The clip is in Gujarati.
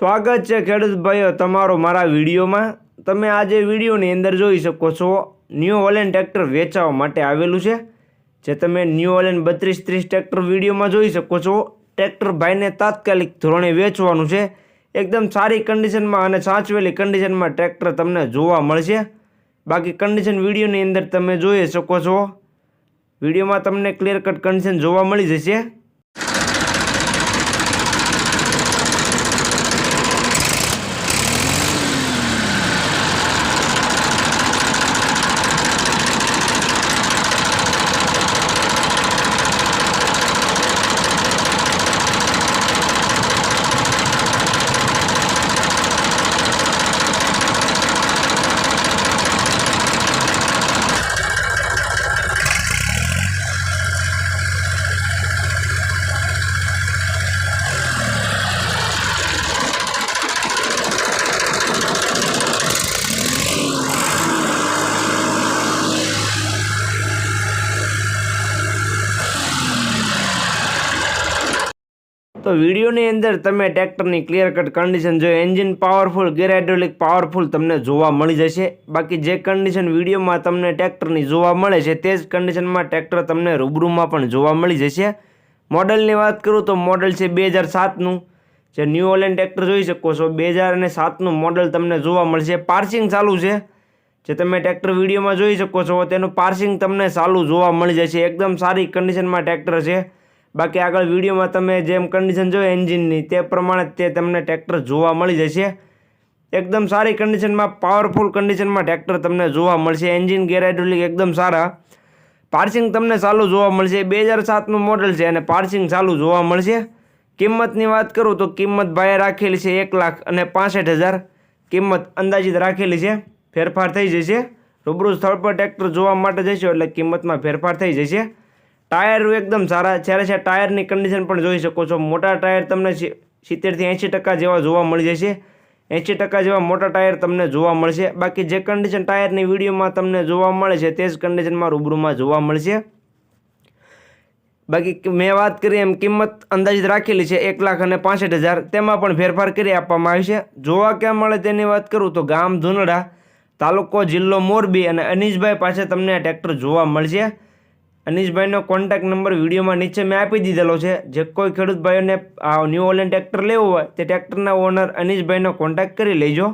સ્વાગત છે ખેડૂત ભાઈઓ તમારો મારા વિડીયોમાં. તમે આજે વિડીયોની અંદર જોઈ શકો છો ન્યૂ હોલેન્ડ ટ્રેક્ટર વેચાવા માટે આવેલું છે. જે તમે ન્યૂ હોલેન્ડ બત્રીસ ત્રીસ ટ્રેક્ટર વિડીયોમાં જોઈ શકો છો. ટ્રેક્ટર ભાઈને તાત્કાલિક ધોરણે વેચવાનું છે. એકદમ સારી કન્ડિશનમાં અને સાચવેલી કન્ડિશનમાં ટ્રેક્ટર તમને જોવા મળશે. બાકી કન્ડિશન વિડીયોની અંદર તમે જોઈ શકો છો. વિડીયોમાં તમને ક્લિયર કટ કન્ડિશન જોવા મળી જશે. તો વિડીયોની અંદર તમે ટ્રેક્ટરની ક્લિયર કટ કન્ડિશન જો engine powerful gear hydraulic powerful તમને જોવા મળી જશે. બાકી જે કન્ડિશન વિડીયોમાં તમને ટ્રેક્ટરની જોવા મળે છે, તે જ કન્ડિશનમાં ટ્રેક્ટર તમને રૂબરૂમાં પણ જોવા મળી જશે. મોડલની વાત કરું તો મોડલ છે બે હજાર સાતનું. જે ન્યૂ ઓલેન્ડ ટ્રેક્ટર જોઈ શકો છો. બે હજાર અને સાતનું મોડલ તમને જોવા મળશે. પાર્સિંગ ચાલુ છે. જે તમે ટ્રેક્ટર વિડીયોમાં જોઈ શકો છો, તેનું પાર્સિંગ તમને ચાલુ જોવા મળી જશે. એકદમ સારી કન્ડિશનમાં ટ્રેક્ટર છે. બાકી આગળ વિડીયોમાં તમે જેમ કન્ડિશન જોઈ એન્જિનની તે પ્રમાણે તે તમને ટ્રેક્ટર જોવા મળી જશે. એકદમ સારી કન્ડિશનમાં પાવરફુલ કન્ડિશનમાં ટ્રેક્ટર તમને જોવા મળશે. એન્જિન ગેરાઇડ્રોલિક એકદમ સારા. પાર્સિંગ તમને ચાલુ જોવા મળશે. બે હજાર સાતનું મોડલ છે અને પાર્સિંગ ચાલુ જોવા મળશે. કિંમતની વાત કરું તો કિંમત ભાઈએ રાખેલી છે એક લાખ અને પાસઠ હજાર. કિંમત અંદાજિત રાખેલી છે. ફેરફાર થઈ જશે. રૂબરૂ સ્થળ પર ટ્રેક્ટર જોવા માટે જશો એટલે કિંમતમાં ફેરફાર થઈ જશે. ટાયર એકદમ સારા, જ્યારે છે ટાયરની કન્ડિશન પણ જોઈ શકો છો. મોટા ટાયર તમને સિત્તેરથી એંશી ટકા જેવા જોવા મળી જશે. એંશી ટકા જેવા મોટા ટાયર તમને જોવા મળશે. બાકી જે કન્ડિશન ટાયરની વિડીયોમાં તમને જોવા મળે છે, તે જ કન્ડિશનમાં રૂબરૂમાં જોવા મળશે. બાકી મેં વાત કરી એમ કિંમત અંદાજિત રાખેલી છે, એક લાખ અને પાસઠ હજાર. તેમાં પણ ફેરફાર કરી આપવામાં આવી છે. જોવા ક્યાં મળે તેની વાત કરું તો ગામ ધુનડા, તાલુકો જિલ્લો મોરબી અને અનીશભાઈ પાસે તમને ટ્રેક્ટર જોવા મળશે. અનીશભાઈનો કોન્ટેક્ટ નંબર વિડીયોમાં નીચે મેં આપી દીધેલો છે. જે કોઈ ખેડૂત ભાઈઓને આ ન્યૂ ઓલેન્ડ ટ્રેક્ટર લેવું હોય, તે ટ્રેક્ટરના ઓનર અનીશભાઈનો કોન્ટેક્ટ કરી લેજો.